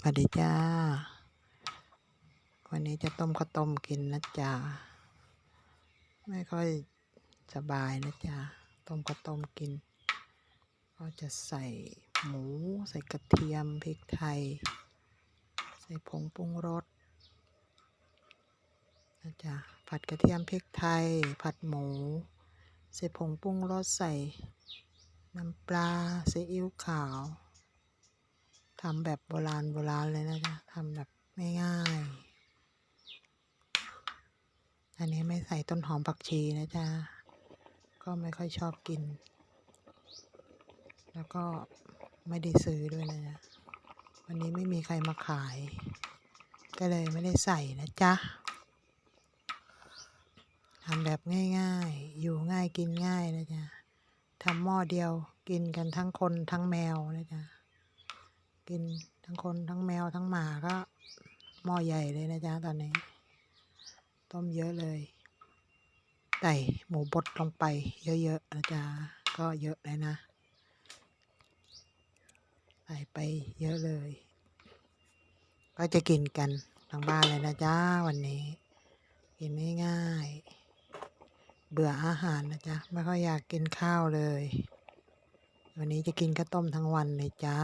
สวัสดีจ้า วันนี้จะต้มข้าวต้มกินนะจ๊ะไม่ค่อยสบายนะจ๊ะต้มข้าวต้มกิน ก็จะใส่หมู ใส่กระเทียม พริกไทย ใส่ผงปรุงรสนะจ๊ะผัดกระเทียมพริกไทย ผัดหมู ใส่ผงปรุงรส ใส่น้ำปลาซีอิ๊วขาว ทำแบบโบราณโบราณเลยนะจ๊ะทำแบบง่ายๆอันนี้ไม่ใส่ต้นหอมผักชีนะจ๊ะ ก็ไม่ค่อยชอบกิน แล้วก็ไม่ได้ซื้อด้วยนะจ๊ะวันนี้ไม่มีใครมาขาย ก็เลยไม่ได้ใส่นะจ๊ะทำแบบง่ายๆ อยู่ง่ายกินง่ายนะจ๊ะทำหม้อเดียวกินกันทั้งคนทั้งแมวนะจ๊ะ กินทั้งคนทั้งแมวทั้งหมาก็หม้อใหญ่เลยนะจ๊ะตอนนี้ ต้มเยอะเลยใส่หมูบดลงไปเยอะๆนะจ๊ะก็เยอะเลยนะใส่ไปเยอะเลย ก็จะกินกันทางบ้านเลยนะจ๊ะวันนี้ กินง่ายๆเบื่ออาหารนะจ๊ะไม่ค่อยอยากกินข้าวเลย วันนี้จะกินข้าวต้มทั้งวันเลยจ้า